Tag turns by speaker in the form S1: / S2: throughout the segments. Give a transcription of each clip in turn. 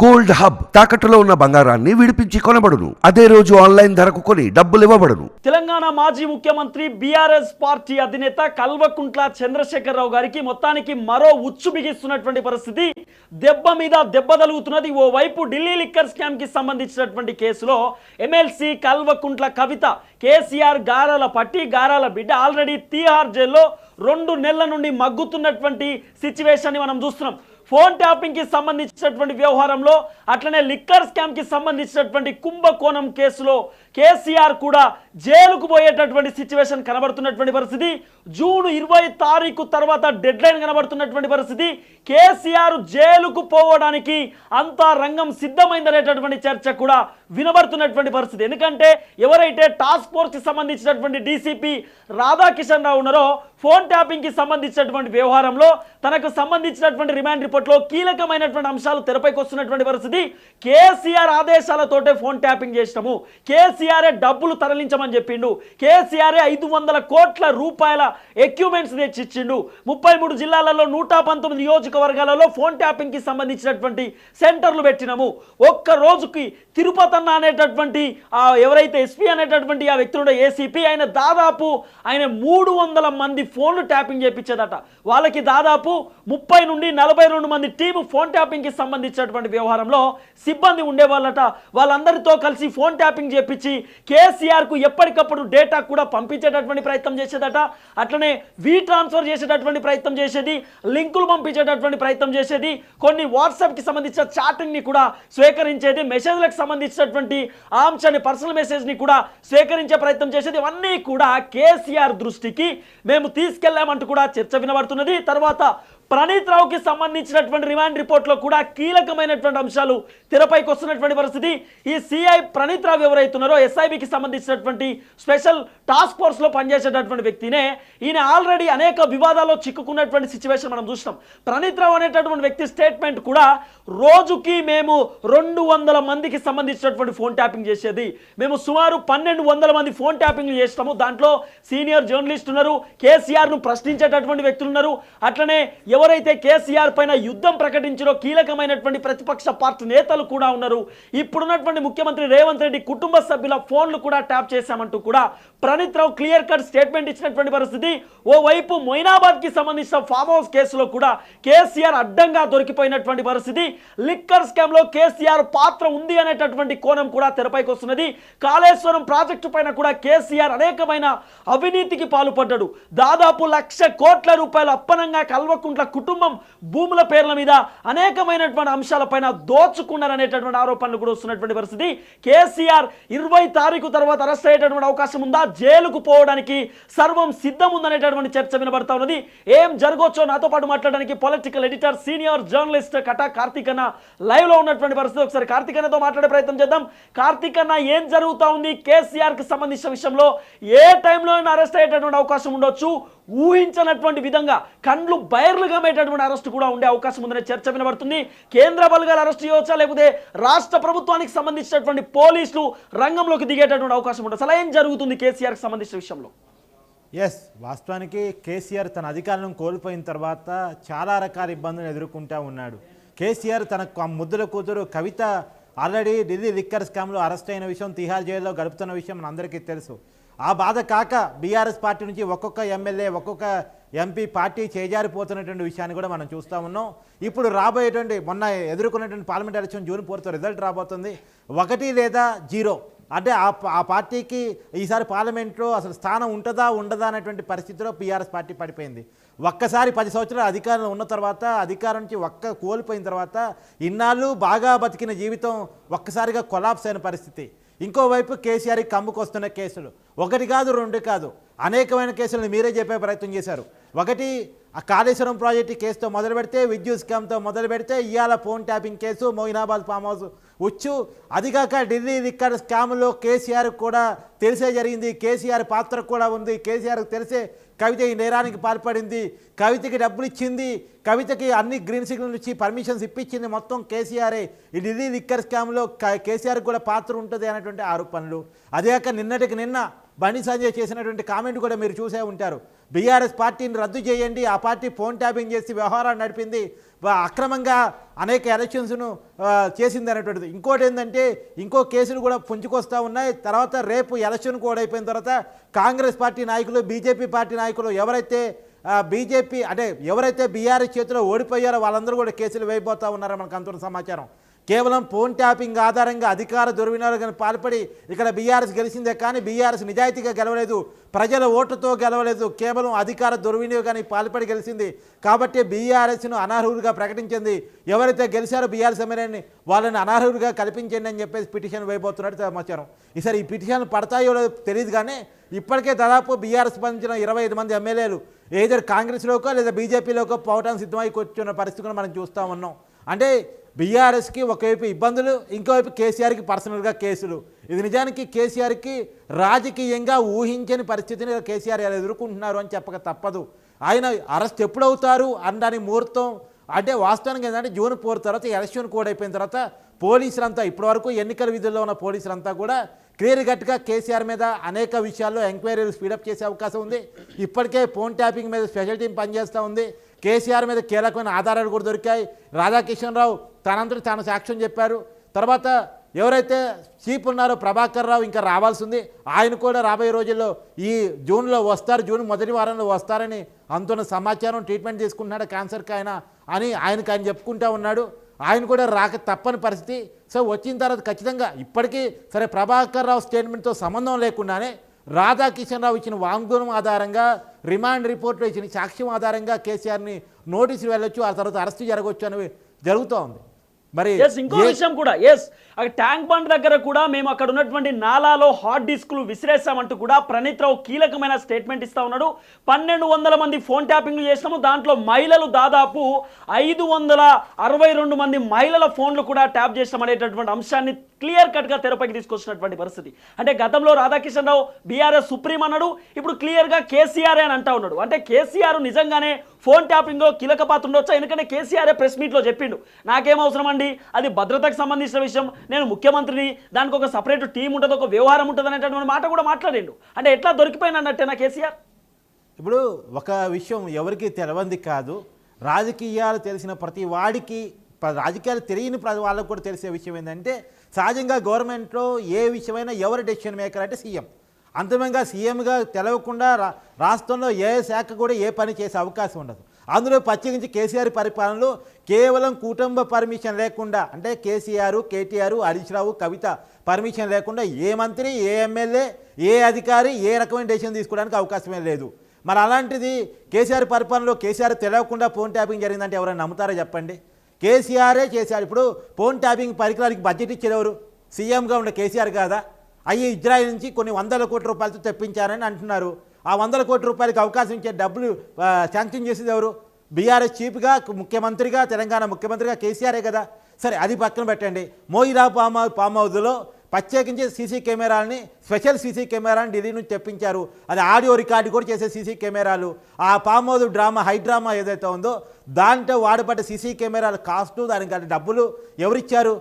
S1: Gold hub తాకట్టులో ఉన్న బంగారాన్ని విడిపించి కొనబడును. అదే రోజు ఆన్లైన్ ధరకు కొని డబ్బులు ఇవ్వబడును.
S2: తెలంగాణ మాజీ ముఖ్యమంత్రి బీఆర్ఎస్ పార్టీ అధినేత కల్వకుంట్ల చంద్రశేఖరరావు గారికి మొత్తానికి మరో ఉచ్చు బిగిస్తున్నటువంటి పరిస్థితి. దెబ్బ మీద దెబ్బ తలుగుతున్నది ఓ వైపు ఢిల్లీ లిక్కర్ స్కామ్కి సంబంధించినటువంటి కేసులో ఎమ్మెల్సీ కల్వకుంట్ల కవిత కేసీఆర్ గారాల పట్టి గారాల బిడ్డ ఆల్రెడీ తీహార్ జైల్లో రెండు నెలల నుండి మగ్గుతున్నటువంటి సిచ్యువేషన్ మనం చూస్తున్నాం. ఫోన్ ట్యాపింగ్కి సంబంధించినటువంటి వ్యవహారంలో అట్లనే లిక్కర్ స్కామ్కి సంబంధించినటువంటి కుంభకోణం కేసులో కేసీఆర్ కూడా జైలుకు పోయేటటువంటి సిచ్యువేషన్ కనబడుతున్నటువంటి పరిస్థితి. జూన్ ఇరవై తారీఖు తర్వాత డెడ్ లైన్ కనబడుతున్నటువంటి పరిస్థితి. కేసీఆర్ జైలుకు పోవడానికి అంతా రంగం సిద్ధమైందనేటటువంటి చర్చ కూడా వినబడుతున్నటువంటి పరిస్థితి. ఎందుకంటే ఎవరైతే టాస్క్ ఫోర్స్కి సంబంధించినటువంటి డీసీపీ రాధాకిషన్ రావు ఉన్నారో ఫోన్ ట్యాపింగ్కి సంబంధించినటువంటి వ్యవహారంలో తనకు సంబంధించినటువంటి రిమాండ్ రిపోర్ట్లో కీలకమైనటువంటి అంశాలు తెరపైకి వస్తున్నటువంటి పరిస్థితి. కేసీఆర్ ఆదేశాలతోటే ఫోన్ ట్యాపింగ్ చేసినాము. కేసీఆర్ డబ్బులు తరలించమని చెప్పిండు. కేసీఆరే ఐదు వందల కోట్ల రూపాయల ఎక్విప్మెంట్స్ తెచ్చిచ్చిండు. ముప్పై మూడు జిల్లాలలో నూట పంతొమ్మిది నియోజకవర్గాలలో ఫోన్ ట్యాపింగ్కి సంబంధించినటువంటి సెంటర్లు పెట్టినాము. ఒక్క రోజుకి తిరుపతి అన్న అనేటటువంటి ఎవరైతే ఎస్పీ అనేటటువంటి ఆ వ్యక్తి ఏసీపీ ఆయన దాదాపు ఆయన మూడు వందల మంది ఫోన్లు ట్యాపింగ్ చేయించేదట వాళ్ళకి దాదాపు ముప్పై నుండి నలభై రెండు మంది టీము ఫోన్ ట్యాపింగ్కి సంబంధించినటువంటి వ్యవహారంలో సిబ్బంది ఉండేవాళ్ళట. వాళ్ళందరితో కలిసి ఫోన్ ట్యాపింగ్ చేపించి కేసీఆర్కు ఎప్పటికప్పుడు డేటా కూడా పంపించేటటువంటి ప్రయత్నం చేసేదట అట్లనే వీ ట్రాన్స్ఫర్ చేసేటటువంటి ప్రయత్నం చేసేది లింకులు పంపించేటటువంటి ప్రయత్నం చేసేది కొన్ని వాట్సాప్కి సంబంధించిన చాటింగ్ని కూడా స్వీకరించేది మెసేజ్లకు సంబంధించినటువంటి ఆ పర్సనల్ మెసేజ్ని కూడా స్వీకరించే ప్రయత్నం చేసేది ఇవన్నీ కూడా కేసీఆర్ దృష్టికి మేము తీసుకెళ్ళామంటూ కూడా చర్చ వినబడుతున్నది. తర్వాత ప్రణీత్ రావుకి సంబంధించినటువంటి రిమాండ్ రిపోర్ట్లో కూడా కీలకమైనటువంటి అంశాలు తెరపైకి వస్తున్నటువంటి పరిస్థితి. ఈ సిఐ ప్రణీత్ రావు ఎవరైతున్నారో ఎస్ఐబికి సంబంధించినటువంటి స్పెషల్ టాస్క్ ఫోర్స్లో పనిచేసేటటువంటి వ్యక్తినే ఈయన ఆల్రెడీ అనేక వివాదాల్లో చిక్కుకున్నటువంటి సిచ్యువేషన్ మనం చూసినాం. ప్రణీత్ రావు అనేటటువంటి వ్యక్తి స్టేట్మెంట్ కూడా రోజుకి మేము రెండు వందల మందికి సంబంధించినటువంటి ఫోన్ ట్యాపింగ్ చేసేది. మేము సుమారు పన్నెండు వందల మంది ఫోన్ ట్యాపింగ్లు చేస్తాము దాంట్లో సీనియర్ జర్నలిస్ట్ ఉన్నారు కేసీఆర్ను ప్రశ్నించేటటువంటి వ్యక్తులు ఉన్నారు. అట్లనే ఎవరైతే కేసీఆర్ పైన యుద్ధం ప్రకటించినో కీలకమైనటువంటి ప్రతిపక్ష పార్టీ నేతలు కూడా ఉన్నారు. ఇప్పుడున్నటువంటి ముఖ్యమంత్రి రేవంత్ రెడ్డి కుటుంబ సభ్యుల ఫోన్లు కూడా ట్యాప్ చేశామంటూ కూడా Praneeth Rao clear cut statement ఇచ్చినటువంటి పరిస్థితి. ఓవైపు మొయినాబాద్కి సంబంధించిన ఫామ్ హౌస్ కేసులో కూడా కేసీఆర్ అడ్డంగా దొరికిపోయినటువంటి పరిస్థితి. లిక్కర్ స్కామ్లో కేసీఆర్ పాత్ర ఉంది అనేటటువంటి కోణం కూడా తెరపైకి వస్తున్నది. కాళేశ్వరం ప్రాజెక్టు పైన కూడా కేసీఆర్ అనేకమైన అవినీతికి పాల్పడ్డాడు. దాదాపు లక్ష కోట్ల రూపాయలు అప్పనంగా కల్వకుంట్ల కుటుంబం భూముల పేర్ల మీద అనేకమైనటువంటి అంశాలపైన దోచుకున్నారనేటటువంటి ఆరోపణలు కూడా వస్తున్నటువంటి పరిస్థితి. కేసీఆర్ ఇరవై తారీఖు తర్వాత అరెస్ట్ అయ్యేటటువంటి అవకాశం ఉందా? జైలుకు పోవడానికి సర్వం సిద్ధం ఉందనేటటువంటి చర్చ వినబడతా ఉన్నది. ఏం జరగవచ్చో నాతో పాటు మాట్లాడడానికి political editor senior journalist Kata Karthik అన్న లైవ్లో ఉన్నటువంటి పరిస్థితి. ఒకసారి కార్తీక్ అన్నతో మాట్లాడే ప్రయత్నం చేద్దాం. కార్తీక్ అన్న ఏం జరుగుతా ఉంది? కేసీఆర్కి సంబంధించిన విషయంలో ఏ టైంలో అరెస్ట్ అయ్యేటటువంటి అవకాశం ఉండొచ్చు. ఊహించినటువంటి విధంగా కండ్లు బయర్లు గమ్మేటటువంటి అరెస్ట్ కూడా ఉండే అవకాశం ఉందనే చర్చ వినబడుతుంది. కేంద్ర బలగాల అరెస్ట్ చేయవచ్చా? లేకపోతే రాష్ట్ర ప్రభుత్వానికి సంబంధించినటువంటి పోలీసులు రంగంలోకి దిగేటటువంటి అవకాశం ఉంటుంది అసలు ఏం జరుగుతుంది కేసీఆర్కి సంబంధించిన విషయంలో?
S3: ఎస్ వాస్తవానికి కేసీఆర్ తన అధికారం కోల్పోయిన తర్వాత చాలా రకాల ఇబ్బందులు ఎదుర్కొంటూ ఉన్నాడు. కేసీఆర్ తన క- ముద్దుల కూతురు కవిత ఆల్రెడీ ఢిల్లీ లిక్కర్ స్కామ్లో అరెస్ట్ అయిన విషయం తిహార్ జైల్లో గడుపుతున్న విషయం మనందరికీ తెలుసు. ఆ బాధ కాక బీఆర్ఎస్ పార్టీ నుంచి ఒక్కొక్క ఎమ్మెల్యే ఒక్కొక్క ఎంపీ పార్టీ చేజారిపోతున్నటువంటి విషయాన్ని కూడా మనం చూస్తూ ఉన్నాం. ఇప్పుడు రాబోయేటువంటి మొన్న ఎదుర్కొన్నటువంటి parliament election June fourth result రాబోతుంది. ఒకటి లేదా జీరో. అంటే ఆ ప- ఆ పార్టీకి ఈసారి పార్లమెంట్లో అసలు స్థానం ఉంటుందా ఉండదా అనేటువంటి పరిస్థితిలో పీఆర్ఎస్ పార్టీ పడిపోయింది. ఒక్కసారి పది సంవత్సరాలు అధికారంలో ఉన్న తర్వాత అధికారం నుంచి ఒక్క కోల్పోయిన తర్వాత ఇన్నాళ్ళు బాగా బతికిన జీవితం ఒక్కసారిగా కొలాప్స్ అయిన పరిస్థితి. ఇంకోవైపు కేసీఆర్కి కమ్ముకొస్తున్న కేసులు. ఒకటి కాదు రెండు కాదు. అనేకమైన కేసులను మీరే చెప్పే ప్రయత్నం చేశారు. ఒకటి ఆ కాళేశ్వరం ప్రాజెక్టు కేసుతో మొదలు పెడితే విద్యుత్ స్కామ్తో మొదలు పెడితే ఇవాళ phone tapping case Moinabad farm house వచ్చు. అదిగాక ఢిల్లీ రికార్డ్ స్కామ్లో కేసీఆర్ కూడా తెలిసే జరిగింది. కేసీఆర్ పాత్ర కూడా ఉంది. కేసీఆర్కి తెలిసే కవిత ఈ నేరానికి పాల్పడింది. కవితకి డబ్బులు ఇచ్చింది. కవితకి అన్ని గ్రీన్ సిగ్నల్ ఇచ్చి పర్మిషన్స్ ఇప్పించింది మొత్తం కేసీఆరే. ఈ ఢిల్లీ లిక్కర్ స్కామ్లో క- కేసీఆర్ కూడా పాత్ర ఉంటుంది అనేటువంటి ఆరోపణలు. అదే నిన్నటికి నిన్న బండి సంజయ్ చేసినటువంటి కామెంట్ కూడా మీరు చూసే ఉంటారు. బీఆర్ఎస్ పార్టీని రద్దు చేయండి ఆ పార్టీ ఫోన్ ట్యాపింగ్ చేసి వ్యవహారాలు నడిపింది అక్రమంగా అనేక ఎలక్షన్స్ను చేసింది అనేటువంటిది. ఇంకోటి ఏంటంటే ఇంకో కేసులు కూడా పుంజుకొస్తూ ఉన్నాయి. తర్వాత రేపు ఎలక్షన్ కూడా అయిపోయిన తర్వాత కాంగ్రెస్ పార్టీ నాయకులు బీజేపీ పార్టీ నాయకులు ఎవరైతే బీజేపీ అంటే ఎవరైతే బీఆర్ఎస్ చేతిలో ఓడిపోయారో వాళ్ళందరూ కూడా కేసులు వేయబోతూ ఉన్నారో మనకు అంతున్న సమాచారం. కేవలం ఫోన్ ట్యాపింగ్ ఆధారంగా అధికార దుర్వినియోగానికి పాల్పడి ఇక్కడ బీఆర్ఎస్ గెలిచిందే కానీ బీఆర్ఎస్ నిజాయితీగా గెలవలేదు ప్రజల ఓటుతో గెలవలేదు కేవలం అధికార దుర్వినియోగానికి పాల్పడి గెలిచింది. కాబట్టి బీఆర్ఎస్ను అనర్హులుగా ప్రకటించింది. ఎవరైతే గెలిచారో బీఆర్ఎస్ ఎమ్మెల్యేని వాళ్ళని అనర్హులుగా కల్పించండి అని చెప్పేసి పిటిషన్ వేయబోతున్నట్టు సమాచారం. ఈసారి ఈ పిటిషన్ పడతాయో లేదో తెలియదు కానీ ఇప్పటికే దాదాపు బీఆర్ఎస్ స్పందించిన ఇరవై ఐదు మంది ఎమ్మెల్యేలు ఏదో కాంగ్రెస్లోకో లేదా బీజేపీలోకో పోవటానికి సిద్ధమై కూర్చున్న పరిస్థితిని మనం చూస్తూ ఉన్నాం. అంటే బీఆర్ఎస్కి ఒకవైపు ఇబ్బందులు ఇంకోవైపు కేసీఆర్కి పర్సనల్గా కేసులు. ఇది నిజానికి కేసీఆర్కి రాజకీయంగా ఊహించని పరిస్థితిని కేసీఆర్ ఎదుర్కొంటున్నారు అని చెప్పక తప్పదు. ఆయన అరెస్ట్ ఎప్పుడవుతారు అనడానికి ముహూర్తం అంటే వాస్తవానికి ఏంటంటే జూన్ ఫోర్ తర్వాత ఎలక్షన్ కోడ్ అయిపోయిన తర్వాత పోలీసులంతా ఇప్పటివరకు ఎన్నికల విధుల్లో ఉన్న పోలీసులంతా కూడా క్లియర్ కట్గా కేసీఆర్ మీద అనేక విషయాల్లో ఎంక్వైరీలు స్పీడప్ చేసే అవకాశం ఉంది. ఇప్పటికే ఫోన్ ట్యాపింగ్ మీద స్పెషల్ టీం పనిచేస్తూ ఉంది. కేసీఆర్ మీద కీలకమైన ఆధారాలు కూడా దొరికాయి. రాధాకిషన్ రావు తనంతటి తాను సాక్ష్యం చెప్పారు. తర్వాత ఎవరైతే చీఫ్ ఉన్నారో ప్రభాకర్ రావు ఇంకా రావాల్సింది. ఆయన కూడా రాబోయే రోజుల్లో ఈ జూన్లో వస్తారు. జూన్ మొదటి వారంలో వస్తారని అంతున్న సమాచారం ట్రీట్మెంట్ తీసుకుంటున్నాడు క్యాన్సర్కి ఆయన అని ఆయనకు ఆయన చెప్పుకుంటా ఉన్నాడు. ఆయన కూడా రాక తప్పని పరిస్థితి. సో వచ్చిన తర్వాత ఖచ్చితంగా ఇప్పటికీ సరే ప్రభాకర్ రావు స్టేట్మెంట్తో సంబంధం లేకుండానే రాధాకిషన్ రావు ఇచ్చిన వాంగ్మూలం ఆధారంగా రిమాండ్ రిపోర్ట్లో ఇచ్చిన సాక్ష్యం ఆధారంగా కేసీఆర్ని నోటీసులు వెళ్ళొచ్చు ఆ తర్వాత అరెస్ట్ జరగవచ్చు అని జరుగుతూ ఉంది. మరి
S2: ఎస్ ఇంకో విషయం కూడా ఎస్ అక్కడ ట్యాంక్ బండ్ దగ్గర కూడా మేము అక్కడ ఉన్నటువంటి నాలాలో హార్డ్ డిస్క్లు విసిరేసామంటూ కూడా ప్రణీత్ రావు కీలకమైన స్టేట్మెంట్ ఇస్తా ఉన్నాడు. పన్నెండు వందల మంది ఫోన్ ట్యాపింగ్లు చేసినాము దాంట్లో మహిళలు దాదాపు ఐదు వందల అరవై రెండు మంది మహిళల ఫోన్లు కూడా ట్యాప్ చేసినాం అనేటటువంటి అంశాన్ని క్లియర్ కట్గా తెరపైకి తీసుకొచ్చినటువంటి పరిస్థితి. అంటే గతంలో రాధాకిషన్ రావు బీఆర్ఎస్ సుప్రీం అన్నాడు ఇప్పుడు క్లియర్గా కేసీఆర్ అని అంటా ఉన్నాడు. అంటే కేసీఆర్ నిజంగానే ఫోన్ ట్యాపింగ్లో కీలక పాత్ర ఉండొచ్చా? ఎందుకంటే కేసీఆర్ ప్రెస్ మీట్లో చెప్పిండు నాకేం అవసరం అండి? అది భద్రతకు సంబంధించిన విషయం. నేను ముఖ్యమంత్రిని దానికి ఒక సపరేట్ టీం ఉంటుంది ఒక వ్యవహారం ఉంటుంది అనేటటువంటి మాట కూడా మాట్లాడిండు. అంటే ఎట్లా దొరికిపోయినట్టేనా కేసీఆర్?
S3: ఇప్పుడు ఒక విషయం ఎవరికి తెలవంది కాదు. రాజకీయాలు తెలిసిన ప్రతి వాడికి రాజకీయాలు తెలియని వాళ్ళకు కూడా తెలిసే విషయం ఏంటంటే సహజంగా గవర్నమెంట్లో ఏ విషయమైనా ఎవరు డెసిషన్ మేకర్ అంటే సీఎం. అంతిమంగా సీఎంగా తెలవకుండా రా- రాష్ట్రంలో ఏ శాఖ కూడా ఏ పని చేసే అవకాశం ఉండదు. అందులో ప్రత్యేకించి కేసీఆర్ పరిపాలనలో కేవలం కుటుంబ పర్మిషన్ లేకుండా అంటే KCR KTR Harish Rao Kavitha permission లేకుండా ఏ మంత్రి ఏ ఎమ్మెల్యే ఏ అధికారి ఏ రకమైన డెసిషన్ తీసుకోవడానికి అవకాశమే లేదు. మరి అలాంటిది కేసీఆర్ పరిపాలనలో కేసీఆర్ తెలవకుండా ఫోన్ ట్యాపింగ్ జరిగిందంటే ఎవరైనా నమ్ముతారో చెప్పండి? కేసీఆరే చేశారు. ఇప్పుడు ఫోన్ ట్యాపింగ్ పరికరానికి బడ్జెట్ ఇచ్చేది ఎవరు? సీఎంగా ఉన్న కేసీఆర్ కాదా? అయ్యి ఇజ్రాయెల్ నుంచి కొన్ని వందల కోట్ల రూపాయలతో తెప్పించారని అంటున్నారు. ఆ వందల కోట్ల రూపాయలకి అవకాశం ఇచ్చే డబ్బులు శాంక్షన్ చేసేది ఎవరు? బీఆర్ఎస్ చీఫ్గా ముఖ్యమంత్రిగా తెలంగాణ ముఖ్యమంత్రిగా కేసీఆరే కదా. సరే అది పక్కన పెట్టండి. మోయిరా పామ్ పామ్ ప్రత్యేకించి సీసీ కెమెరాలని స్పెషల్ సీసీ కెమెరాని ఢిల్లీ నుంచి తెప్పించారు. అది ఆడియో రికార్డు కూడా చేసే సీసీ కెమెరాలు. ఆ పామోదు డ్రామా హై డ్రామా ఏదైతే ఉందో దాంట్లో వాడబడ్డ సీసీ కెమెరాల కాస్టు దానికి డబ్బులు ఎవరిచ్చారు?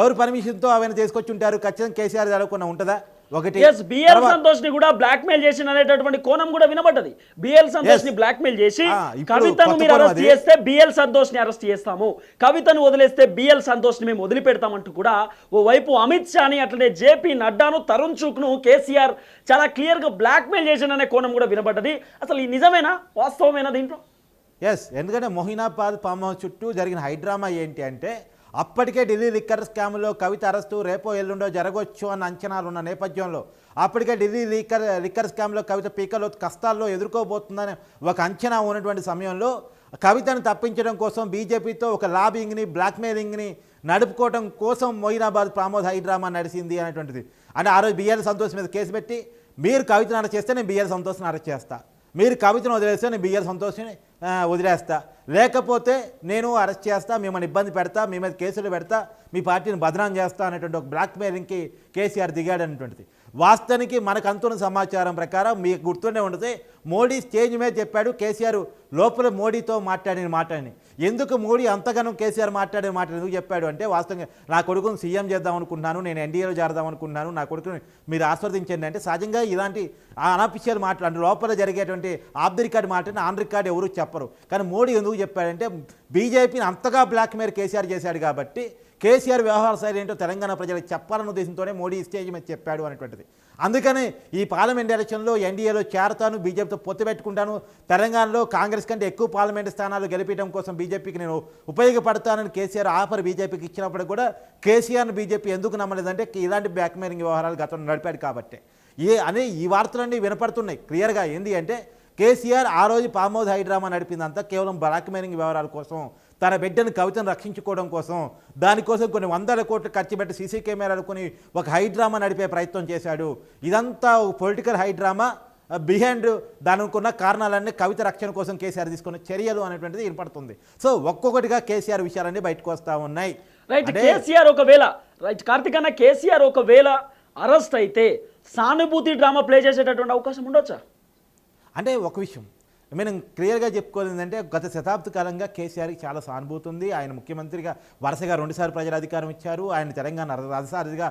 S3: ఎవరు పర్మిషన్తో అవన్నీ తీసుకొచ్చి ఉంటారు? ఖచ్చితంగా కేసీఆర్ జరగకుండా ఉంటుందా? ఒకటి.
S2: ఎస్ బిఎల్ సంతోష్ని కూడా బ్లాక్ మెయిల్ చేసి అనేటటువంటి కోణం కూడా వినబడ్డది. బిఎల్
S3: సంతోష్ని.
S2: బ్లాక్ మెయిల్ చేసి కవితను మీరు అరెస్ట్. చేస్తే బిఎల్ సంతోష్ని అరెస్ట్ చేస్తాము. కవితను వదిలేస్తే బిఎల్ సంతోష్ని మేము వదిలిపెడతామంటూ కూడా ఓ వైపు అమిత్ షాని అట్లనే జేపీ నడ్డాను తరుణ్ చుక్ను కేసీఆర్ చాలా క్లియర్గా బ్లాక్ మెయిల్ చేసిన కోణం కూడా వినబడ్డది. అసలు ఈ నిజమేనా? వాస్తవమేనా దీంట్లో?
S3: ఎస్ ఎందుకంటే మొహినాబాద్ ఫామ్ హౌస్ చుట్టూ జరిగిన హైడ్రామా ఏంటి అంటే అప్పటికే ఢిల్లీ లిక్కర్ స్కామ్లో కవిత అరెస్టు రేపో ఎల్లుండో జరగవచ్చు అన్న అంచనాలు ఉన్న నేపథ్యంలో అప్పటికే ఢిల్లీ లిక్కర్ లిక్కర్ స్కామ్లో కవిత పీకలో కష్టాల్లో ఎదుర్కోబోతుందని ఒక అంచనా ఉన్నటువంటి సమయంలో కవితను తప్పించడం కోసం బీజేపీతో ఒక లాబింగ్ని బ్లాక్మెయిలింగ్ని నడుపుకోవడం కోసం మొయినాబాద్ ప్రామోద్ హైడ్రామా నడిచింది అనేటువంటిది. అంటే ఆ రోజు బిఎల్ సంతోష్ మీద కేసు పెట్టి మీరు కవితను అరెస్ట్ చేస్తే నేను బిఎల్ సంతోష్ని అరెస్ట్ మీరు కవితను వదిలేస్తే నేను బిఎల్ సంతోష్ని వదిలేస్తా. లేకపోతే నేను అరెస్ట్ చేస్తా మిమ్మల్ని ఇబ్బంది పెడతా మీ మీద కేసులు పెడతా మీ పార్టీని బదనాం చేస్తా అనేటువంటి ఒక బ్లాక్మెయిలింగ్కి కేసీఆర్ దిగాడు అనేటువంటిది. వాస్తవానికి మనకు అందుతున్న సమాచారం ప్రకారం మీకు గుర్తుండే ఉండదు మోడీ స్టేజ్ మీద చెప్పాడు కేసీఆర్ లోపల మోడీతో మాట్లాడిన మాటని. ఎందుకు మోడీ అంతగనం కేసీఆర్ మాట్లాడిన మాట ఎందుకు చెప్పాడు అంటే వాస్తవంగా నా కొడుకును సీఎం చేద్దాం అనుకుంటున్నాను నేను ఎన్డీఏలో చేరదాం అనుకుంటున్నాను నా కొడుకుని మీరు ఆస్వాదించండి అంటే సహజంగా ఇలాంటి అనఫిషియల్ మాటలు అంటే లోపల జరిగేటువంటి ఆఫ్ ది రికార్డ్ మాటని ఆన్ రికార్డ్ ఎవరు చెప్పరు. కానీ మోడీ ఎందుకు చెప్పాడంటే బీజేపీని అంతగా బ్లాక్మెయిల్ కేసీఆర్ చేశాడు కాబట్టి కేసీఆర్ వ్యవహార శైలి ఏంటో తెలంగాణ ప్రజలకు చెప్పాలన్న ఉద్దేశంతోనే మోడీ స్టేజ్ మీద చెప్పాడు అనేటువంటిది. అందుకని ఈ పార్లమెంట్ ఎలక్షన్లో ఎన్డీఏలో చేరతాను బీజేపీతో పొత్తు పెట్టుకుంటాను తెలంగాణలో కాంగ్రెస్ కంటే ఎక్కువ పార్లమెంట్ స్థానాలు గెలిపించడం కోసం బీజేపీకి నేను ఉపయోగపడతానని కేసీఆర్ ఆఫర్ బీజేపీకి ఇచ్చినప్పుడు కూడా కేసీఆర్ను బీజేపీ ఎందుకు నమ్మలేదంటే ఇలాంటి బ్లాక్మెయిలింగ్ వ్యవహారాలు గతంలో నడిపాడు కాబట్టి. ఏ అనే ఈ వార్తలన్నీ వినపడుతున్నాయి. క్లియర్గా ఏంది అంటే కేసీఆర్ ఆ రోజు పామోద్ హైడ్రామా నడిపిందంతా కేవలం బ్లాక్మెయిలింగ్ వ్యవహారాల కోసం తన బిడ్డను కవితను రక్షించుకోవడం కోసం దానికోసం కొన్ని వందల కోట్లు ఖర్చు పెట్టి సీసీ కెమెరాలు కొని ఒక హైడ్రామా నడిపే ప్రయత్నం చేశాడు. ఇదంతా పొలిటికల్ హైడ్రామా బిహైండ్ దానికి ఉన్న కారణాలన్నీ కవిత రక్షణ కోసం కేసీఆర్ తీసుకున్న చర్యలు అనేటువంటిది వినపడుతుంది. సో ఒక్కొక్కటిగా కేసీఆర్ విషయాలన్నీ బయటకు వస్తూ ఉన్నాయి.
S2: రైట్ కేసీఆర్ ఒకవేళ రైట్ కార్తిక్ అన్న కేసీఆర్ ఒకవేళ అరెస్ట్ అయితే సానుభూతి డ్రామా ప్లే చేసేటటువంటి అవకాశం ఉండొచ్చా?
S3: అంటే ఒక విషయం మనం క్లియర్గా చెప్పుకోవాలి ఏంటంటే గత శతాబ్ది కాలంగా కేసీఆర్కి చాలా సానుభూతి ఉంది ఆయన ముఖ్యమంత్రిగా వరుసగా రెండుసార్లు ప్రజల అధికారం ఇచ్చారు. ఆయన తెలంగాణ రథసారిగా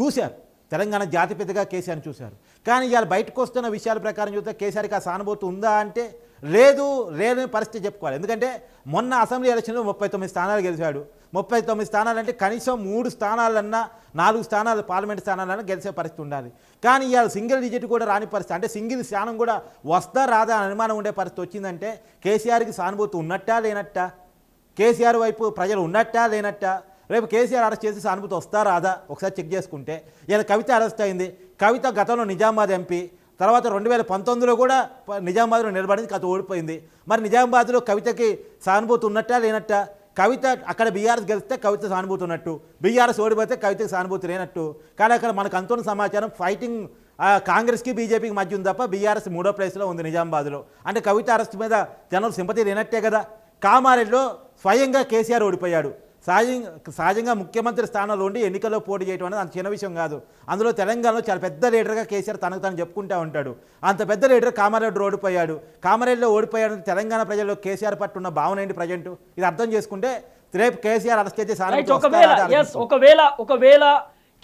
S3: చూశారు. తెలంగాణ జాతిపితగా కేసీఆర్ని చూశారు. కానీ ఇవాళ బయటకు వస్తున్న విషయాల ప్రకారం చూస్తే కేసీఆర్కి ఆ సానుభూతి ఉందా అంటే లేదు లేని పరిస్థితి చెప్పుకోవాలి. ఎందుకంటే మొన్న అసెంబ్లీ ఎలక్షన్లో ముప్పై తొమ్మిది స్థానాలు గెలిచాడు. ముప్పై తొమ్మిది స్థానాలంటే కనీసం మూడు స్థానాలన్నా నాలుగు స్థానాలు పార్లమెంట్ స్థానాలన్నా గెలిచే పరిస్థితి ఉండాలి. కానీ ఇవాళ సింగిల్ డిజిట్ కూడా రాని పరిస్థితి అంటే సింగిల్ స్థానం కూడా వస్తా రాదా అని అనుమానం ఉండే పరిస్థితి వచ్చిందంటే కేసీఆర్కి సానుభూతి ఉన్నట్టా లేనట్టా? కేసీఆర్ వైపు ప్రజలు ఉన్నట్టా లేనట్టా? రేపు కేసీఆర్ అరెస్ట్ చేసి సానుభూతి వస్తా రాదా? ఒకసారి చెక్ చేసుకుంటే. ఇలా కవిత అరెస్ట్ అయింది. కవిత గతంలో నిజామాబాద్ ఎంపీ తర్వాత రెండు వేల పంతొమ్మిదిలో కూడా నిజామాబాద్లో నిలబడింది కథ ఓడిపోయింది. మరి నిజామాబాద్లో కవితకి సానుభూతి ఉన్నట్టా లేనట్టా? కవిత అక్కడ బీఆర్ఎస్ గెలిస్తే కవిత సానుభూతి ఉన్నట్టు బీఆర్ఎస్ ఓడిపోతే కవితకి సానుభూతి లేనట్టు. కానీ అక్కడ మనకు అంతున్న సమాచారం ఫైటింగ్ కాంగ్రెస్కి బీజేపీకి మధ్య ఉంది తప్ప బీఆర్ఎస్ మూడో ప్లేస్లో ఉంది నిజామాబాద్లో. అంటే కవిత అరెస్ట్ మీద జనం సింపతి లేనట్టే కదా. కామారెడ్డిలో స్వయంగా కేసీఆర్ ఓడిపోయాడు. సహజంగా సహజంగా ముఖ్యమంత్రి స్థానంలో ఉండి ఎన్నికల్లో పోటీ చేయడం అనేది అంత చిన్న విషయం కాదు. అందులో తెలంగాణలో చాలా పెద్ద లీడర్గా కేసీఆర్ తనకు తాను చెప్పుకుంటూ ఉంటాడు. అంత పెద్ద లీడర్ కామారెడ్డి ఓడిపోయాడు కామారెడ్డిలో ఓడిపోయాడు తెలంగాణ ప్రజల్లో కేసీఆర్ పట్ల ఉన్న భావన ఏంటి ప్రజెంట్? ఇది అర్థం చేసుకుంటే రేపు కేసీఆర్ అరెస్ట్ వస్తుందా
S2: ఒకవేళ. ఒకవేళ ఒకవేళ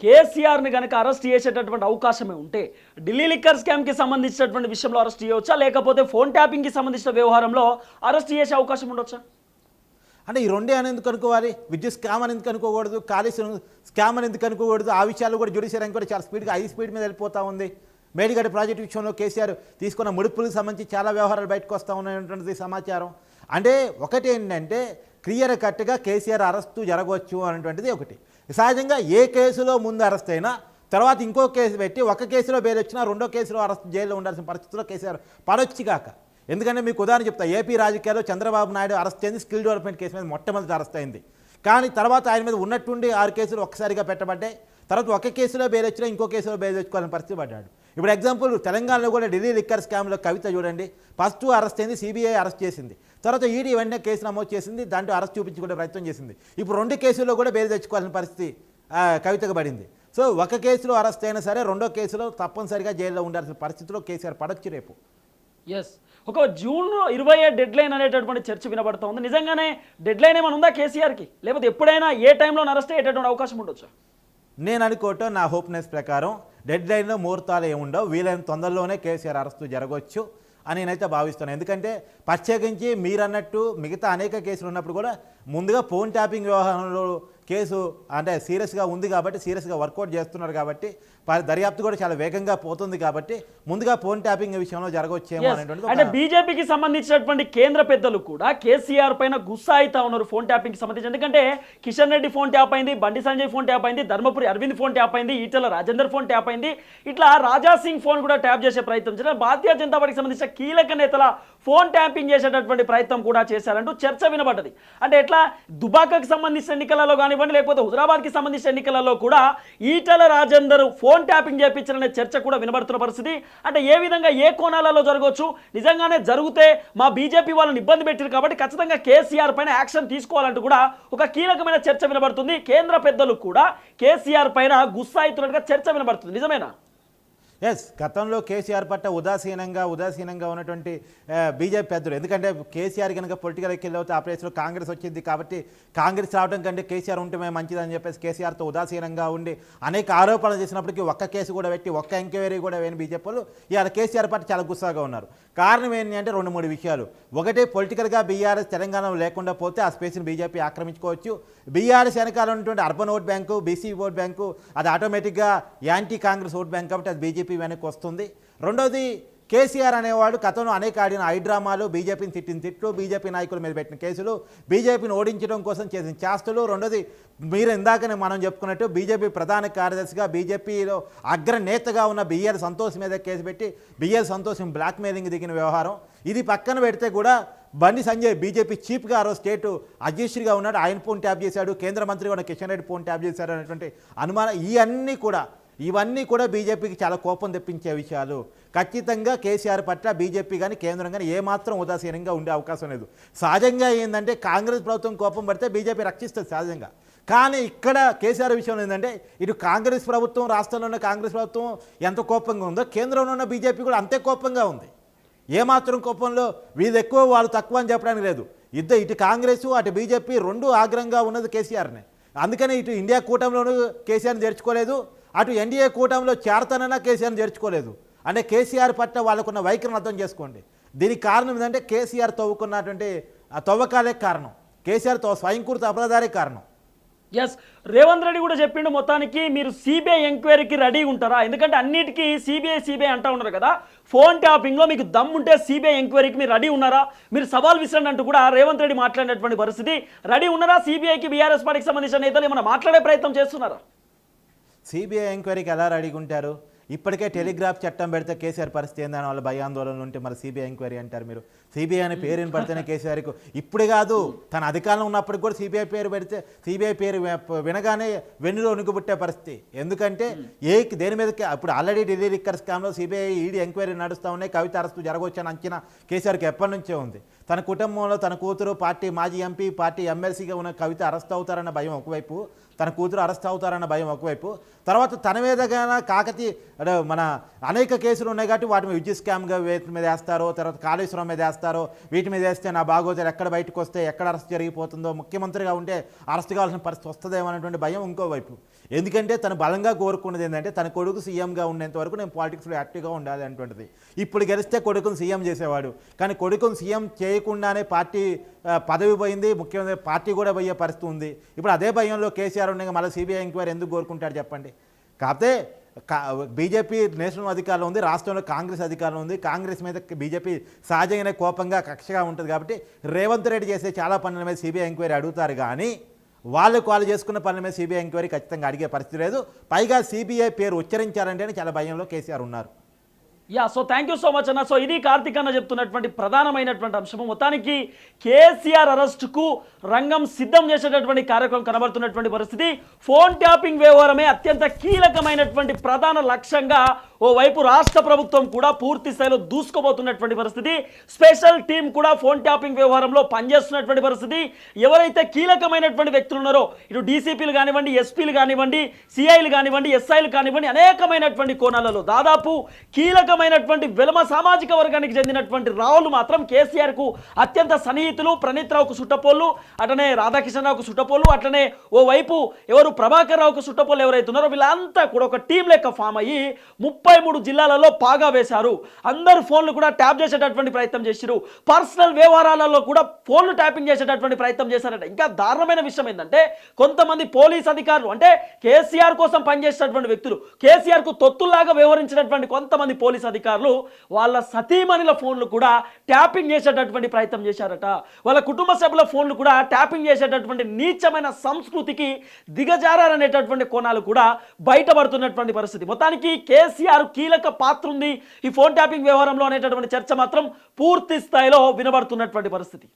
S2: కేసీఆర్ని కనుక అరెస్ట్ చేసేటటువంటి అవకాశమే ఉంటే ఢిల్లీ లిక్కర్ స్కామ్కి సంబంధించినటువంటి విషయంలో అరెస్ట్ చేయవచ్చా లేకపోతే ఫోన్ ట్యాపింగ్కి సంబంధించిన వ్యవహారంలో అరెస్ట్ చేసే అవకాశం ఉండొచ్చా?
S3: అంటే ఈ రెండే అని ఎందుకు అనుకోవాలి? విద్యుత్ స్కామ్ అని ఎందుకు అనుకోకూడదు? కాలుష్యం స్కామ్ అని ఎందుకు అనుకోకూడదు? ఆ విషయాలు కూడా జ్యుడిషియరీ కూడా చాలా స్పీడ్గా హై స్పీడ్ మీద వెళ్ళిపోతూ ఉంది. మేడిగడ్డ ప్రాజెక్టు విషయంలో కేసీఆర్ తీసుకున్న ముడుపులకు సంబంధించి చాలా వ్యవహారాలు బయటకు వస్తూ ఉన్నటువంటి సమాచారం. అంటే ఒకటి ఏంటంటే క్లియర్ కట్గా కేసీఆర్ అరెస్టు జరగవచ్చు అనేటువంటిది ఒకటి. సహజంగా ఏ కేసులో ముందు అరెస్ట్ అయినా తర్వాత ఇంకో కేసు పెట్టి ఒక కేసులో బెయిల్ వచ్చినా రెండో కేసులో అరెస్ట్ జైల్లో ఉండాల్సిన పరిస్థితిలో కేసీఆర్ పడొచ్చు కాక ఎందుకంటే మీకు ఉదాహరణ చెప్తా ఏపీ రాజకీయాల్లో చంద్రబాబు నాయుడు అరెస్ట్ అయింది స్కిల్ డెవలప్మెంట్ కేసు మీద మొట్టమొదటి అరెస్ట్ అయింది. కానీ తర్వాత ఆయన మీద ఉన్నట్టుండి ఆరు కేసులు ఒక్కసారిగా పెట్టబడ్డాయి. తర్వాత ఒక కేసులో బెయిల్ వచ్చినా ఇంకో కేసులో బెయిల్ తెచ్చుకోవాలని పరిస్థితి పడ్డాడు. ఇప్పుడు ఎగ్జాంపుల్ తెలంగాణలో కూడా ఢిల్లీ లిక్కర్ స్కామ్లో కవిత చూడండి. ఫస్ట్ అరెస్ట్ అయింది సిబిఐ అరెస్ట్ చేసింది. తర్వాత ఈడీ వెంటనే కేసు నమోదు చేసింది దాంట్లో అరెస్ట్ చూపించుకునే ప్రయత్నం చేసింది. ఇప్పుడు రెండు కేసుల్లో కూడా బెయిల్ తెచ్చుకోవాలని పరిస్థితి కవితకు పడింది. సో ఒక కేసులో అరెస్ట్ అయినా సరే రెండో కేసులో తప్పనిసరిగా జైల్లో ఉండాల్సిన పరిస్థితిలో కేసీఆర్ పడొచ్చు రేపు.
S2: ఎస్ ఒక జూన్ ఇరవై డెడ్ లైన్ అనేటటువంటి చర్చ వినబడుతోంది నిజంగానే డెడ్ లైన్ ఏమైనా ఉందా కేసీఆర్కి? లేకపోతే ఎప్పుడైనా ఏ టైంలో అరెస్ట్ అయ్యేటటువంటి అవకాశం ఉండొచ్చు?
S3: నేను అనుకోవటం నా హోప్నెస్ ప్రకారం డెడ్ లైన్లో ముహూర్తాలు ఏముండవు వీలైన తొందరలోనే కేసీఆర్ అరెస్టు జరగవచ్చు అని నేనైతే భావిస్తున్నాను. ఎందుకంటే ప్రత్యేకించి మీరు అన్నట్టు మిగతా అనేక కేసులు ఉన్నప్పుడు కూడా ముందుగా ఫోన్ ట్యాపింగ్ వ్యవహారంలో కేసు అంటే సీరియస్గా ఉంది కాబట్టి సీరియస్గా వర్కౌట్ చేస్తున్నారు కాబట్టి దర్యాప్తు కూడా చాలా వేగంగా పోతుంది కాబట్టి ముందుగా ఫోన్ ట్యాపింగ్ విషయంలో జరగవచ్చేమో
S2: Yes.
S3: అనేటువంటిది
S2: అంటే బీజేపీకి సంబంధించినటువంటి కేంద్ర పెద్దలు కూడా కేసీఆర్ పైన గుస్సా అవుతా ఉన్నారు ఫోన్ ట్యాపింగ్కి సంబంధించి. ఎందుకంటే కిషన్ రెడ్డి ఫోన్ ట్యాప్ అయింది బండి సంజయ్ ఫోన్ ట్యాప్ అయింది ధర్మపురి అరవింద్ ఫోన్ ట్యాప్ అయింది ఈటల రాజేందర్ ఫోన్ ట్యాప్ అయింది. ఇట్లా రాజా సింగ్ ఫోన్ కూడా ట్యాప్ చేసే ప్రయత్నం చేశారు. భారతీయ జనతా పార్టీకి సంబంధించిన కీలక నేతల ఫోన్ ట్యాపింగ్ చేసేటటువంటి ప్రయత్నం కూడా చేశారంటూ చర్చ వినబడ్డది. అంటే ఎట్లా దుబాకకు సంబంధించిన ఎన్నికలలో కానివ్వండి లేకపోతే హుజరాబాద్కి సంబంధించిన ఎన్నికలలో కూడా ఈటల రాజేందర్ ఫోన్ ట్యాపింగ్ చేయించారనే చర్చ కూడా వినబడుతున్న పరిస్థితి. అంటే ఏ విధంగా ఏ కోణాలలో జరగవచ్చు? నిజంగానే జరిగితే మా బీజేపీ వాళ్ళని ఇబ్బంది పెట్టారు కాబట్టి ఖచ్చితంగా కేసీఆర్ పైన యాక్షన్ తీసుకోవాలంటూ కూడా ఒక కీలకమైన చర్చ వినబడుతుంది. కేంద్ర పెద్దలు కూడా కేసీఆర్ పైన గుస్సాయితున్నట్టుగా చర్చ వినబడుతుంది. నిజమేనా?
S3: ఎస్ గతంలో కేసీఆర్ పట్ల ఉదాసీనంగా ఉదాసీనంగా ఉన్నటువంటి బీజేపీ పెద్దలు ఎందుకంటే కేసీఆర్ కనుక పొలిటికల్ ఎక్కిల్ అవుతే ఆ ప్లేస్లో కాంగ్రెస్ వచ్చింది కాబట్టి కాంగ్రెస్ రావడం కంటే కేసీఆర్ ఉంటే మేము మంచిదని చెప్పేసి కేసీఆర్తో ఉదాసీనంగా ఉండి అనేక ఆరోపణలు చేసినప్పటికీ ఒక్క కేసు కూడా పెట్టి ఒక్క ఎంక్వైరీ కూడా వేయని బీజేపీ వాళ్ళు ఇవాళ కేసీఆర్ పట్ల చాలా గుస్సాగా ఉన్నారు. కారణం ఏంటి అంటే రెండు మూడు విషయాలు. ఒకటి పొలిటికల్గా బీఆర్ఎస్ తెలంగాణలో లేకుండా పోతే ఆ స్పేస్ని బీజేపీ ఆక్రమించుకోవచ్చు. బీఆర్ఎస్ వెనకాల ఉన్నటువంటి urban vote bank BC vote bank అది ఆటోమేటిక్గా యాంటీ కాంగ్రెస్ ఓట్ బ్యాంక్ కాబట్టి అది బీజేపీ వెనక్కి వస్తుంది. రెండోది కేసీఆర్ అనేవాడు కథను అనేక ఆడిన ఐడ్రామాలు బీజేపీని తిట్టిన తిట్లు బీజేపీ నాయకుల మీద పెట్టిన కేసులు బీజేపీని ఓడించడం కోసం చేసిన చేష్టలు. రెండోది మీరు ఇందాకనే మనం చెప్పుకున్నట్టు బీజేపీ ప్రధాన కార్యదర్శిగా బీజేపీలో అగ్రనేతగా ఉన్న బిఎల్ సంతోష్ మీద కేసు పెట్టి బిఎల్ సంతోష్ బ్లాక్మెయిలింగ్ దిగిన వ్యవహారం. ఇది పక్కన పెడితే కూడా బండి సంజయ్ బీజేపీ చీఫ్గా ఆ రోజు స్టేట్ అధ్యక్షుడిగా ఉన్నాడు. ఆయన ఫోన్ ట్యాప్ చేశాడు. కేంద్ర మంత్రి కూడా కిషన్ రెడ్డి ఫోన్ ట్యాప్ చేశాడు అనేటువంటి అనుమానం. ఇవన్నీ కూడా ఇవన్నీ కూడా బీజేపీకి చాలా కోపం తెప్పించే విషయాలు. ఖచ్చితంగా కేసీఆర్ పట్ల బీజేపీ కానీ కేంద్రం కానీ ఏమాత్రం ఉదాసీనంగా ఉండే అవకాశం లేదు. సహజంగా ఏంటంటే కాంగ్రెస్ ప్రభుత్వం కోపం పడితే బీజేపీ రక్షిస్తుంది సహజంగా. కానీ ఇక్కడ కేసీఆర్ విషయంలో ఏంటంటే ఇటు కాంగ్రెస్ ప్రభుత్వం రాష్ట్రంలో ఉన్న కాంగ్రెస్ ప్రభుత్వం ఎంత కోపంగా ఉందో కేంద్రంలో ఉన్న బీజేపీ కూడా అంతే కోపంగా ఉంది. ఏమాత్రం కోపంలో వీళ్ళు ఎక్కువ వాళ్ళు తక్కువ అని చెప్పడానికి లేదు. ఇద్దరు ఇటు కాంగ్రెస్ అటు బీజేపీ రెండు ఆగ్రహంగా ఉన్నది కేసీఆర్నే. అందుకని ఇటు ఇండియా కూటమిలోనూ కేసీఆర్ని చేర్చుకోలేదు. అటు ఎన్డీఏ కూటమిలో చేరతానన్నా కేసీఆర్ని చేర్చుకోలేదు. అంటే కేసీఆర్ పట్ల వాళ్ళకున్న వైఖరిని అర్థం చేసుకోండి. దీనికి కారణం ఏంటంటే కేసీఆర్ తవ్వుకున్నటువంటి ఆ తవ్వకాలే కారణం. కేసీఆర్ తవ్వ స్వయంకృత అపరాధాలే కారణం.
S2: ఎస్ రేవంత్ రెడ్డి కూడా చెప్పిండు మొత్తానికి మీరు సిబిఐ ఎంక్వైరీకి రెడీ ఉంటారా? ఎందుకంటే అన్నిటికీ సిబిఐ సిబిఐ అంటా ఉన్నారు కదా. ఫోన్ ట్యాపింగ్లో మీకు దమ్ ఉంటే సిబిఐ ఎంక్వైరీకి మీరు రెడీ ఉన్నారా? మీరు సవాల్ విసిరండి అంటూ కూడా రేవంత్ రెడ్డి మాట్లాడినటువంటి పరిస్థితి. రెడీ ఉన్నారా? సిబిఐకి బీఆర్ఎస్ పార్టీకి సంబంధించిన నేతలు ఏమైనా మాట్లాడే ప్రయత్నం చేస్తున్నారా?
S3: సిబిఐ ఎంక్వైరీకి ఎలా అడిగుంటారు ఇప్పటికే టెలిగ్రాఫ్ చట్టం పెడితే కేసీఆర్ పరిస్థితి ఏందని వాళ్ళ భయాందోళనలు ఉంటే మరి సిబిఐ ఎంక్వైరీ అంటారు మీరు. సిబిఐ అనే పేరుని పడితేనే కేసీఆర్కు. ఇప్పుడు కాదు తన అధికారంలో ఉన్నప్పటికి కూడా సిబిఐ పేరు పెడితే సిబిఐ పేరు వినగానే వెన్నులో ఉనికిబుట్టే పరిస్థితి. ఎందుకంటే ఏ దేని మీద ఇప్పుడు ఆల్రెడీ ఢిల్లీ రిక్కర్ స్కామ్లో సిబిఐ ఈడీ ఎంక్వైరీ నడుస్తూ ఉన్నాయి. కవిత అరెస్టు జరగవచ్చని అంచనా కేసీఆర్కి ఎప్పటి నుంచే ఉంది. తన కుటుంబంలో తన కూతురు పార్టీ మాజీ ఎంపీ పార్టీ ఎమ్మెల్సీగా ఉన్న కవిత అరెస్ట్ అవుతారన్న భయం ఒకవైపు తన కూతురు అరెస్ట్ అవుతారన్న భయం ఒకవైపు. తర్వాత తన మీదగా కాకతి మన అనేక కేసులు ఉన్నాయి కాబట్టి వాటి మీద విద్యుత్ స్కామ్గా వీటి మీద వేస్తారు తర్వాత కాళేశ్వరం మీద వేస్తారు వీటి మీద వేస్తే నా బాగోతారు ఎక్కడ బయటకు వస్తే ఎక్కడ అరెస్ట్ జరిగిపోతుందో ముఖ్యమంత్రిగా ఉంటే అరెస్ట్ కావాల్సిన పరిస్థితి వస్తుందేమనేటువంటి భయం ఇంకోవైపు ఎందుకంటే తను బలంగా కోరుకున్నది ఏంటంటే తన కొడుకు సీఎంగా ఉండేంత వరకు నేను పాలిటిక్స్లో యాక్టివ్గా ఉండాలి అనేటువంటిది ఇప్పుడు గెలిస్తే కొడుకుని సీఎం చేసేవాడు. కానీ కొడుకుని సీఎం చేయకుండానే పార్టీ పదవి పోయింది ముఖ్యమంత్రి పార్టీ కూడా పోయే పరిస్థితి ఉంది. ఇప్పుడు అదే భయంలో కేసీఆర్ ఉండగా మళ్ళీ సిబిఐ ఎంక్వైరీ ఎందుకు కోరుకుంటాడు చెప్పండి? కాకపోతే బీజేపీ నేషనల్ అధికారంలో ఉంది రాష్ట్రంలో కాంగ్రెస్ అధికారంలో ఉంది. కాంగ్రెస్ మీద బీజేపీ సహజంగానే కోపంగా కక్షగా ఉంటుంది కాబట్టి రేవంత్ రెడ్డి చేసే చాలా పనుల మీద సిబిఐ ఎంక్వైరీ అడుగుతారు కానీ వాళ్ళకు వాళ్ళు చేసుకున్న పనుల మీద సిబిఐ ఎంక్వైరీ ఖచ్చితంగా అడిగే పరిస్థితి లేదు. పైగా సిబిఐ పేరు ఉచ్చరించారంటేనే చాలా భయంలో కేసీఆర్ ఉన్నారు.
S2: Yeah so thank you so much అన్న. సో ఇది కార్తిక్ అన్న చెప్తున్నటువంటి ప్రధానమైనటువంటి అంశము. మొత్తానికి కేసీఆర్ అరెస్టుకు రంగం సిద్ధం చేసేటటువంటి కార్యక్రమం కనబడుతున్నటువంటి పరిస్థితి. ఫోన్ ట్యాపింగ్ వ్యవహారమే అత్యంత కీలకమైనటువంటి ప్రధాన లక్ష్యంగా ఓవైపు రాష్ట్ర ప్రభుత్వం కూడా పూర్తి స్థాయిలో దూసుకోబోతున్నటువంటి పరిస్థితి. స్పెషల్ టీం కూడా ఫోన్ ట్యాపింగ్ వ్యవహారంలో పనిచేస్తున్నటువంటి పరిస్థితి. ఎవరైతే కీలకమైనటువంటి వ్యక్తులు ఉన్నారో ఇటు డీసీపీలు కానివ్వండి ఎస్పీలు కానివ్వండి సిఐలు కానివ్వండి ఎస్ఐలు కానివ్వండి అనేకమైనటువంటి కోణాలలో దాదాపు కీలకమైనటువంటి వెలమ సామాజిక వర్గానికి చెందినటువంటి రావులు మాత్రం కేసీఆర్కు అత్యంత సన్నిహితులు ప్రణీత్ రావుకు సుట్టపోళ్ళు అటనే రాధాకిషన్ సుట్టపోళ్ళు అట్లనే ఓ వైపు ఎవరు ప్రభాకర్ రావుకు సుట్టపోళ్ళు ఎవరైతే ఉన్నారో వీళ్ళంతా కూడా ఒక టీం లెక్క ఫామ్ అయ్యి ముప్పై ముప్పై మూడు జిల్లాలలో పాగా వేశారు. అందరు ఫోన్లు కూడా ట్యాప్ చేసేటటువంటి ప్రయత్నం చేశారు పర్సనల్ వ్యవహారాలలో కూడా ఫోన్లు ట్యాపింగ్ చేసేటటువంటి ప్రయత్నం చేశారట. ఇంకా దారుణమైన విషయం ఏంటంటే కొంతమంది పోలీస్ అధికారులు అంటే కేసీఆర్ కోసం పనిచేసేటటువంటి వ్యక్తులు కేసీఆర్కు తొత్తుల్లాగా వ్యవహరించినటువంటి కొంతమంది పోలీస్ అధికారులు వాళ్ళ సతీమణిల ఫోన్లు కూడా ట్యాపింగ్ చేసేటటువంటి ప్రయత్నం చేశారట. వాళ్ళ కుటుంబ సభ్యుల ఫోన్లు కూడా ట్యాపింగ్ చేసేటటువంటి నీచమైన సంస్కృతికి దిగజారనేటటువంటి కోణాలు కూడా బయటపడుతున్నటువంటి పరిస్థితి. మొత్తానికి కేసీఆర్ కీలక పాత్ర ఉంది. ఈ ఫోన్ ట్యాపింగ్ వ్యవహారంలో అనేటటువంటి చర్చ మాత్రం పూర్తి స్థాయిలో వినబడుతున్నటువంటి పరిస్థితి.